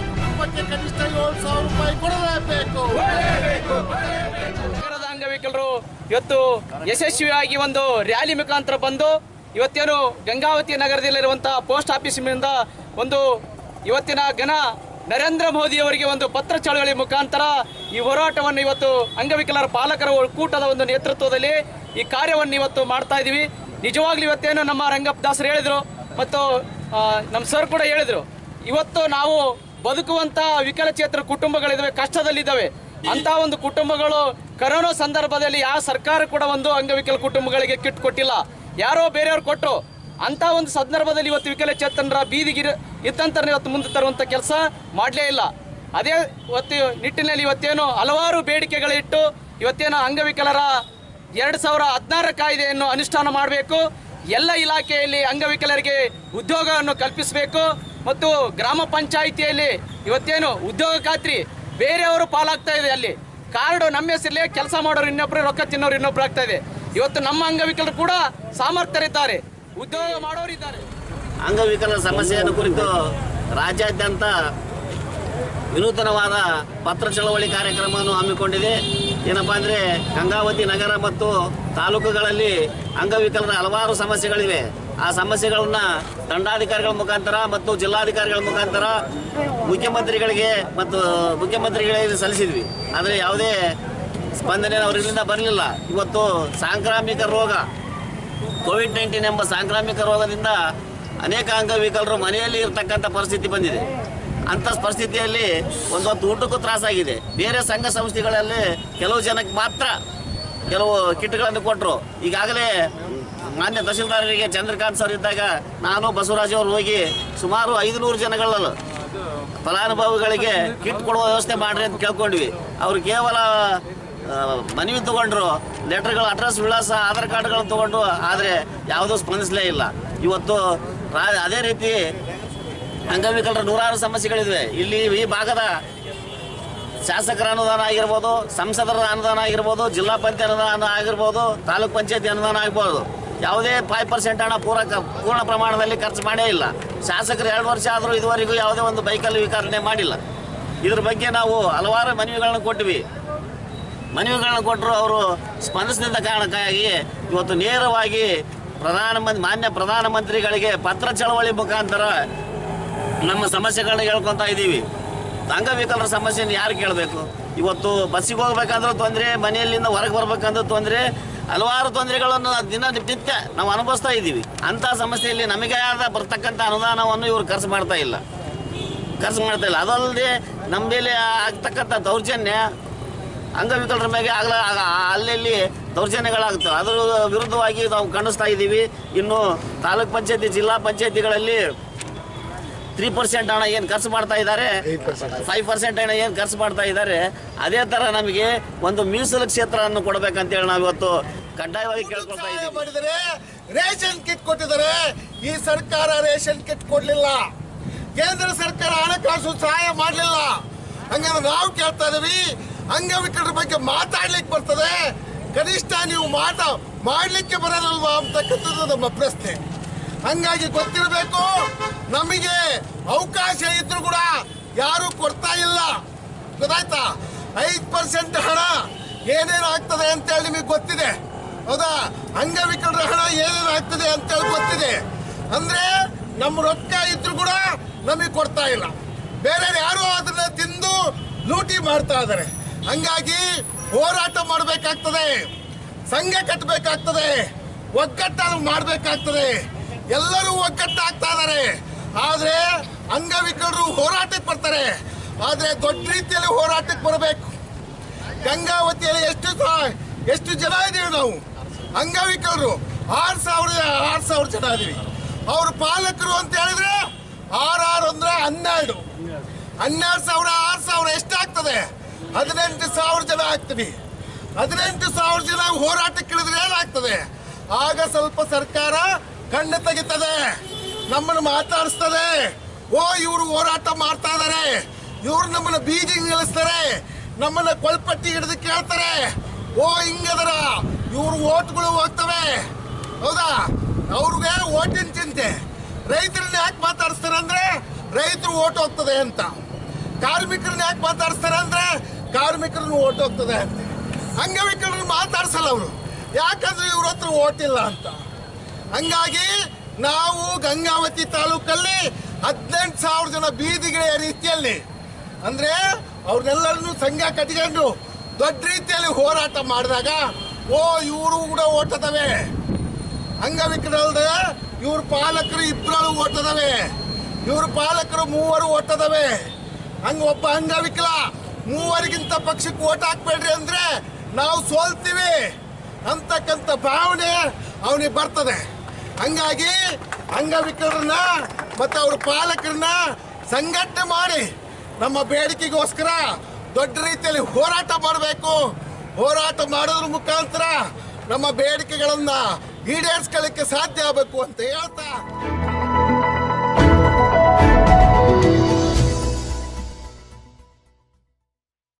ಕುಟುಂಬಗಳಿಗೆ ಕನಿಷ್ಠ ಏಳು ಸಾವಿರ ರೂಪಾಯಿ ಕೊಡಲೇಬೇಕು ಇವತ್ತು ಯಶಸ್ವಿಯಾಗಿ ಒಂದು ರ್ಯಾಲಿ ಮುಖಾಂತರ ಬಂದು ಇವತ್ತೇನು ಗಂಗಾವತಿ ನಗರದಲ್ಲಿರುವಂತಹ ಪೋಸ್ಟ್ ಆಫೀಸಿನಿಂದ ಒಂದು ಇವತ್ತಿನ ಘನ ನರೇಂದ್ರ ಮೋದಿ ಅವರಿಗೆ ಒಂದು ಪತ್ರ ಚಳವಳಿ ಮುಖಾಂತರ ಈ ಹೋರಾಟವನ್ನು ಇವತ್ತು ಅಂಗವಿಕಲರ ಪಾಲಕರ ಒಕ್ಕೂಟದ ಒಂದು ನೇತೃತ್ವದಲ್ಲಿ ಈ ಕಾರ್ಯವನ್ನು ಇವತ್ತು ಮಾಡ್ತಾ ಇದ್ದೀವಿ. ನಿಜವಾಗ್ಲೂ ಇವತ್ತೇನು ನಮ್ಮ ರಂಗಪ್ಪ ದಾಸರು ಹೇಳಿದರು ಮತ್ತು ನಮ್ಮ ಸರ್ ಕೂಡ ಹೇಳಿದರು. ಇವತ್ತು ನಾವು ಬದುಕುವಂತ ವಿಕಲಚೇತರ ಕುಟುಂಬಗಳಿದ್ದಾವೆ, ಕಷ್ಟದಲ್ಲಿದ್ದಾವೆ. ಅಂತ ಒಂದು ಕುಟುಂಬಗಳು ಕರೋನಾ ಸಂದರ್ಭದಲ್ಲಿ ಯಾವ ಸರ್ಕಾರ ಕೂಡ ಒಂದು ಅಂಗವಿಕಲ ಕುಟುಂಬಗಳಿಗೆ ಕಿಟ್ ಕೊಟ್ಟಿಲ್ಲ. ಯಾರೋ ಬೇರೆಯವ್ರು ಕೊಟ್ಟರು ಅಂತ ಒಂದು ಸಂದರ್ಭದಲ್ಲಿ ಇವತ್ತು ವಿಕಲಚೇತನರ ಬೀದಿಗಿರ ಇದ್ದಂತರ ಇವತ್ತು ಮುಂದೆ ತರುವಂತ ಕೆಲಸ ಮಾಡಲೇ ಇಲ್ಲ. ಅದೇ ಇವತ್ತು ನಿಟ್ಟಿನಲ್ಲಿ ಇವತ್ತೇನು ಹಲವಾರು ಬೇಡಿಕೆಗಳಿಟ್ಟು ಇವತ್ತೇನು ಅಂಗವಿಕಲರ ಎರಡು ಸಾವಿರ ಹದಿನಾರರ ಕಾಯ್ದೆಯನ್ನು ಅನುಷ್ಠಾನ ಮಾಡಬೇಕು. ಎಲ್ಲ ಇಲಾಖೆಯಲ್ಲಿ ಅಂಗವಿಕಲರಿಗೆ ಉದ್ಯೋಗವನ್ನು ಕಲ್ಪಿಸಬೇಕು. ಮತ್ತು ಗ್ರಾಮ ಪಂಚಾಯಿತಿಯಲ್ಲಿ ಇವತ್ತೇನು ಉದ್ಯೋಗ ಖಾತ್ರಿ ಬೇರೆಯವರು ಪಾಲಾಗ್ತಾ ಇದೆ ಅಲ್ಲಿ. ಕಾರ್ಡು ನಮ್ಮ ಹೆಸರಲ್ಲೇ ಕೆಲಸ ಮಾಡೋರು ಇನ್ನೊಬ್ರು, ರೊಕ್ಕ ತಿನ್ನೋರು ಇನ್ನೊಬ್ರು ಆಗ್ತಾ ಇದೆ. ಇವತ್ತು ನಮ್ಮ ಅಂಗವಿಕಲರು ಕೂಡ ಸಾಮರ್ಥ್ಯರಿದ್ದಾರೆ. ಉದ್ಯೋಗ ಮಾಡೋರಿದ್ದಾರೆ ಅಂಗವಿಕಲರ ಸಮಸ್ಯೆಯನ್ನು ಕುರಿತು ರಾಜ್ಯಾದ್ಯಂತ ವಿನೂತನವಾದ ಪತ್ರ ಚಳವಳಿ ಕಾರ್ಯಕ್ರಮವನ್ನು ಹಮ್ಮಿಕೊಂಡಿದೆ. ಏನಪ್ಪಾ ಅಂದರೆ ಗಂಗಾವತಿ ನಗರ ಮತ್ತು ತಾಲೂಕುಗಳಲ್ಲಿ ಅಂಗವಿಕಲರ ಹಲವಾರು ಸಮಸ್ಯೆಗಳಿವೆ. ಆ ಸಮಸ್ಯೆಗಳನ್ನ ದಂಡಾಧಿಕಾರಿಗಳ ಮುಖಾಂತರ ಮತ್ತು ಜಿಲ್ಲಾಧಿಕಾರಿಗಳ ಮುಖಾಂತರ ಮುಖ್ಯಮಂತ್ರಿಗಳಿಗೆ ಮತ್ತು ಮುಖ್ಯಮಂತ್ರಿಗಳಿಗೆ ಸಲ್ಲಿಸಿದ್ವಿ. ಆದರೆ ಯಾವುದೇ ಸ್ಪಂದನೆ ಅವರಿಂದ ಬರಲಿಲ್ಲ. ಇವತ್ತು ಸಾಂಕ್ರಾಮಿಕ ರೋಗ, ಕೋವಿಡ್ ನೈನ್ಟೀನ್ ಎಂಬ ಸಾಂಕ್ರಾಮಿಕ ರೋಗದಿಂದ ಅನೇಕ ಅಂಗವಿಕಲರು ಮನೆಯಲ್ಲಿ ಇರತಕ್ಕಂಥ ಪರಿಸ್ಥಿತಿ ಬಂದಿದೆ. ಅಂಥ ಪರಿಸ್ಥಿತಿಯಲ್ಲಿ ಒಂದು ಹೊತ್ತು ಊಟಕ್ಕೂ ತ್ರಾಸಾಗಿದೆ. ಬೇರೆ ಸಂಘ ಸಂಸ್ಥೆಗಳಲ್ಲಿ ಕೆಲವು ಜನಕ್ಕೆ ಮಾತ್ರ ಕೆಲವು ಕಿಟ್ಗಳನ್ನು ಕೊಟ್ಟರು ಈಗಾಗಲೇ ಮಾನ್ಯ ತಹಶೀಲ್ದಾರರಿಗೆ ಚಂದ್ರಕಾಂತ್ ಸರ್ ಇದ್ದಾಗ ನಾನು ಬಸವರಾಜ್ ಅವರು ಹೋಗಿ ಸುಮಾರು ಐದುನೂರು ಜನಗಳಲ್ಲಿ ಫಲಾನುಭವಿಗಳಿಗೆ ಕಿಟ್ ಕೊಡುವ ವ್ಯವಸ್ಥೆ ಮಾಡ್ರಿ ಅಂತ ಕೇಳ್ಕೊಂಡ್ವಿ. ಅವರು ಕೇವಲ ಮನವಿ ತಗೊಂಡ್ರು, ಲೆಟರ್ಗಳು, ಅಡ್ರೆಸ್ ವಿಳಾಸ, ಆಧಾರ್ ಕಾರ್ಡ್ಗಳನ್ನು ತಗೊಂಡು ಆದರೆ ಯಾವುದೂ ಸ್ಪಂದಿಸಲೇ ಇಲ್ಲ. ಇವತ್ತು ಅದೇ ರೀತಿ ಅಂಗವಿಕಲರ ನೂರಾರು ಸಮಸ್ಯೆಗಳಿವೆ ಇಲ್ಲಿ ಈ ಭಾಗದ ಶಾಸಕರ ಅನುದಾನ ಆಗಿರ್ಬೋದು, ಸಂಸದರ ಅನುದಾನ ಆಗಿರ್ಬೋದು, ಜಿಲ್ಲಾ ಪಂಚಾಯತ್ ಅನುದಾನ ಆಗಿರ್ಬೋದು, ತಾಲೂಕ್ ಪಂಚಾಯತಿ ಅನುದಾನ ಆಗ್ಬೋದು. ಯಾವುದೇ ಫೈವ್ ಪರ್ಸೆಂಟ್ ಹಣ ಪೂರ ಪೂರ್ಣ ಪ್ರಮಾಣದಲ್ಲಿ ಖರ್ಚು ಮಾಡೇ ಇಲ್ಲ. ಶಾಸಕರು ಎರಡು ವರ್ಷ ಆದರೂ ಇದುವರೆಗೂ ಯಾವುದೇ ಒಂದು ಬೈಕಲ್ಲಿ ವಿಕಾರಣೆ ಮಾಡಿಲ್ಲ. ಇದ್ರ ಬಗ್ಗೆ ನಾವು ಹಲವಾರು ಮನವಿಗಳನ್ನು ಕೊಟ್ಟಿವಿ. ಮನವಿಗಳನ್ನ ಕೊಟ್ಟರು ಅವರು ಸ್ಪಂದಿಸಿದ ಕಾರಣಕ್ಕಾಗಿ ಇವತ್ತು ನೇರವಾಗಿ ಪ್ರಧಾನಮಂತ್ರಿ ಮಾನ್ಯ ಪ್ರಧಾನಮಂತ್ರಿಗಳಿಗೆ ಪತ್ರ ಚಳವಳಿ ಮುಖಾಂತರ ನಮ್ಮ ಸಮಸ್ಯೆಗಳನ್ನ ಹೇಳ್ಕೊತಾ ಇದ್ದೀವಿ. ಅಂಗವಿಕಲರ ಸಮಸ್ಯೆನ ಯಾರು ಕೇಳಬೇಕು? ಇವತ್ತು ಬಸ್ಸಿಗೆ ಹೋಗ್ಬೇಕಂದ್ರೂ ತೊಂದರೆ, ಮನೆಯಲ್ಲಿಂದ ಹೊರಗೆ ಬರ್ಬೇಕಂದ್ರೆ ತೊಂದರೆ, ಹಲವಾರು ತೊಂದರೆಗಳನ್ನು ದಿನ ನಿತ್ಯ ನಾವು ಅನುಭವಿಸ್ತಾ ಇದ್ದೀವಿ. ಅಂಥ ಸಮಸ್ಯೆಯಲ್ಲಿ ನಮಗೆ ಆದ ಬರ್ತಕ್ಕಂಥ ಅನುದಾನವನ್ನು ಇವರು ಖರ್ಚು ಮಾಡ್ತಾ ಇಲ್ಲ. ಖರ್ಚು ಮಾಡ್ತಾ ಇಲ್ಲ. ಅದಲ್ಲದೆ ನಮ್ಮ ಮೇಲೆ ಆಗ್ತಕ್ಕಂಥ ದೌರ್ಜನ್ಯ ಅಂಗವಿಕಲರ ಮೇಲೆ ಆಗಲ ಅಲ್ಲಲ್ಲಿ ದೌರ್ಜನ್ಯಗಳಾಗ್ತವೆ. ಅದರ ವಿರುದ್ಧವಾಗಿ ನಾವು ಖಂಡಿಸ್ತಾ ಇದ್ದೀವಿ. ಇನ್ನು ತಾಲೂಕ್ ಪಂಚಾಯತಿ, ಜಿಲ್ಲಾ ಪಂಚಾಯತಿಗಳಲ್ಲಿ ತ್ರೀ ಪರ್ಸೆಂಟ್ ಹಣ ಏನು ಖರ್ಚು ಮಾಡ್ತಾ ಇದ್ದಾರೆ? ಫೈವ್ ಪರ್ಸೆಂಟ್ ಹಣ ಏನು ಖರ್ಚು ಮಾಡ್ತಾ ಇದ್ದಾರೆ? ಅದೇ ಥರ ನಮಗೆ ಒಂದು ಮೀಸಲು ಕ್ಷೇತ್ರವನ್ನು ಕೊಡಬೇಕಂತೇಳಿ ನಾವು ಇವತ್ತು ಕಡ್ಡಾಯವಾಗಿ ಕೇಳ್ಕೊಳ್ತಾ ಇದ್ದೀವಿ. ರೇಷನ್ ಕಿಟ್ ಕೊಟ್ಟಿದ್ದಾರೆ. ಈ ಸರ್ಕಾರ ರೇಷನ್ ಕಿಟ್ ಕೊಡಲಿಲ್ಲ. ಕೇಂದ್ರ ಸರ್ಕಾರ ಹಣಕಾಸು ಸಹಾಯ ಮಾಡಲಿಲ್ಲ. ಹಂಗಾದ್ರೆ ನಾವು ಕೇಳ್ತಾ ಇದೀವಿ ಅಂಗವಿಕಲರ ಬಗ್ಗೆ ಮಾತಾಡ್ಲಿಕ್ಕೆ ಬರ್ತದೆ. ಕನಿಷ್ಠ ನೀವು ಮಾತಾ ಮಾಡಲಿಕ್ಕೆ ಬರೋದಲ್ವಾ ಅಂತಕ್ಕಂಥದ್ದು ನಮ್ಮ ಪ್ರಶ್ನೆ. ಹಂಗಾಗಿ ಗೊತ್ತಿರಬೇಕು. ನಮಗೆ ಅವಕಾಶ ಇದ್ರು ಕೂಡ ಯಾರು ಕೊಡ್ತಾ ಇಲ್ಲ. ಗೊತ್ತಾಯ್ತಾ? ಐದು ಪರ್ಸೆಂಟ್ ಹಣ ಏನೇನು ಆಗ್ತದೆ ಅಂತೇಳಿ ನಿಮಗೆ ಗೊತ್ತಿದೆ. ಹೌದಾ? ಅಂಗವಿಕಲರ ಹಣ ಏನೇನು ಆಗ್ತದೆ ಅಂತೇಳಿ ಗೊತ್ತಿದೆ. ಅಂದ್ರೆ ನಮ್ಮ ರೊಕ್ಕ ಇದ್ರು ಕೂಡ ನಮಗೆ ಕೊಡ್ತಾ ಇಲ್ಲ. ಬೇರೆ ಯಾರು ಅದನ್ನ ತಿಂದು ಲೂಟಿ ಮಾಡ್ತಾ ಇದ್ದಾರೆ. ಹಂಗಾಗಿ ಹೋರಾಟ ಮಾಡಬೇಕಾಗ್ತದೆ. ಸಂಘ ಕಟ್ಟಬೇಕಾಗ್ತದೆ ಒಗ್ಗಟ್ಟನ್ನು ಮಾಡಬೇಕಾಗ್ತದೆ. ಎಲ್ಲರೂ ಒಗ್ಗಟ್ಟಾಗ್ತಾ ಇದ್ದಾರೆ ಆದ್ರೆ ಅಂಗವಿಕಲರು ಹೋರಾಟಕ್ಕೆ ಬರ್ತಾರೆ. ಆದ್ರೆ ದೊಡ್ಡ ರೀತಿಯಲ್ಲಿ ಹೋರಾಟಕ್ಕೆ ಬರಬೇಕು. ಗಂಗಾವತಿಯಲ್ಲಿ ಎಷ್ಟು ಎಷ್ಟು ಜನ ಇದೀವಿ ನಾವು? ಅಂಗವಿಕಲರು ಆರು ಸಾವಿರ ಆರು ಸಾವಿರ ಜನ ಇದೀವಿ ಅವ್ರ ಪಾಲಕರು ಅಂತ ಹೇಳಿದ್ರೆ ಆರ್ ಆರು ಅಂದ್ರೆ ಹನ್ನೆರಡು. ಹನ್ನೆರಡು ಸಾವಿರ, ಆರು ಸಾವಿರ ಎಷ್ಟಾಗ್ತದೆ? ಹದಿನೆಂಟು ಸಾವಿರ ಜನ ಆಗ್ತೀವಿ. ಹದಿನೆಂಟು ಸಾವಿರ ಜನ ಹೋರಾಟಕ್ಕೆ ಇಳಿದ್ರೆ ಏನಾಗ್ತದೆ? ಆಗ ಸ್ವಲ್ಪ ಸರ್ಕಾರ ಕಣ್ಣು ತೆಗಿತದೆ, ನಮ್ಮನ್ನು ಮಾತಾಡಿಸ್ತದೆ. ಓ, ಇವರು ಹೋರಾಟ ಮಾಡ್ತಾ ಇದಾರೆ. ಇವ್ರು ನಮ್ಮನ್ನ ಬೀಜಿಗೆ ನಿಲ್ಲಿಸ್ತಾರೆ. ನಮ್ಮನ್ನ ಕೊಲ್ಪಟ್ಟಿ ಹಿಡಿದು ಕೇಳ್ತಾರೆ. ಓ, ಹಿಂಗದರ, ಇವ್ರ ಓಟ್ಗಳು ಹೋಗ್ತವೆ. ಹೌದಾ? ಅವ್ರಿಗೆ ಓಟಿನ ಚಿಂತೆ. ರೈತರನ್ನ ಯಾಕೆ ಮಾತಾಡಿಸ್ತಾರೆ ಅಂದ್ರೆ, ರೈತರು ಓಟ್ ಹೋಗ್ತದೆ ಅಂತ. ಕಾರ್ಮಿಕರನ್ನ ಯಾಕೆ ಮಾತಾಡಿಸ್ತಾರೆ ಅಂದ್ರೆ, ಕಾರ್ಮಿಕರನ್ನ ಓಟ್ ಹೋಗ್ತದೆ ಅಂತ. ಅಂಗವಿಕಲರನ್ನ ಮಾತಾಡ್ಸಲ್ಲ ಅವರು. ಯಾಕಂದ್ರೆ ಇವ್ರ ಹತ್ರ ಓಟಿಲ್ಲ ಅಂತ. ಹಂಗಾಗಿ ನಾವು ಗಂಗಾವತಿ ತಾಲೂಕಲ್ಲಿ ಹದಿನೆಂಟು ಸಾವಿರ ಜನ ಬೀದಿಗಿಡ ರೀತಿಯಲ್ಲಿ, ಅಂದ್ರೆ ಅವ್ರನ್ನೆಲ್ಲರನ್ನು ಸಂಘ ಕಟ್ಕೊಂಡು ದೊಡ್ಡ ರೀತಿಯಲ್ಲಿ ಹೋರಾಟ ಮಾಡಿದಾಗ, ಓ, ಇವರು ಕೂಡ ಓಟದವೆ. ಅಂಗವಿಕಲರಲ್ದೆ ಇವ್ರ ಪಾಲಕರು ಇಬ್ಬರಲ್ಲೂ ಓಟದವೆ. ಇವ್ರ ಪಾಲಕರು ಮೂವರು ಓಟದವೆ. ಹಂಗ ಒಬ್ಬ ಅಂಗವಿಕಲ ಮೂವರಿಗಿಂತ ಪಕ್ಷಕ್ಕೆ ಓಟ್ ಹಾಕ್ಬೇಡ್ರಿ ಅಂದ್ರೆ ನಾವು ಸೋಲ್ತೀವಿ ಅಂತಕ್ಕಂಥ ಭಾವನೆ ಅವನಿಗೆ ಬರ್ತದೆ. ಹಂಗಾಗಿ ಅಂಗವಿಕಲರನ್ನ ಮತ್ತು ಅವ್ರ ಪಾಲಕರನ್ನ ಸಂಘಟನೆ ಮಾಡಿ ನಮ್ಮ ಬೇಡಿಕೆಗೋಸ್ಕರ ದೊಡ್ಡ ರೀತಿಯಲ್ಲಿ ಹೋರಾಟ ಮಾಡಬೇಕು. ಹೋರಾಟ ಮಾಡೋದ್ರ ಮುಖಾಂತರ ನಮ್ಮ ಬೇಡಿಕೆಗಳನ್ನು ಈಡೇರಿಸ್ಕೊಳ್ಳಿಕ್ಕೆ ಸಾಧ್ಯ ಆಗಬೇಕು ಅಂತ ಹೇಳ್ತಾ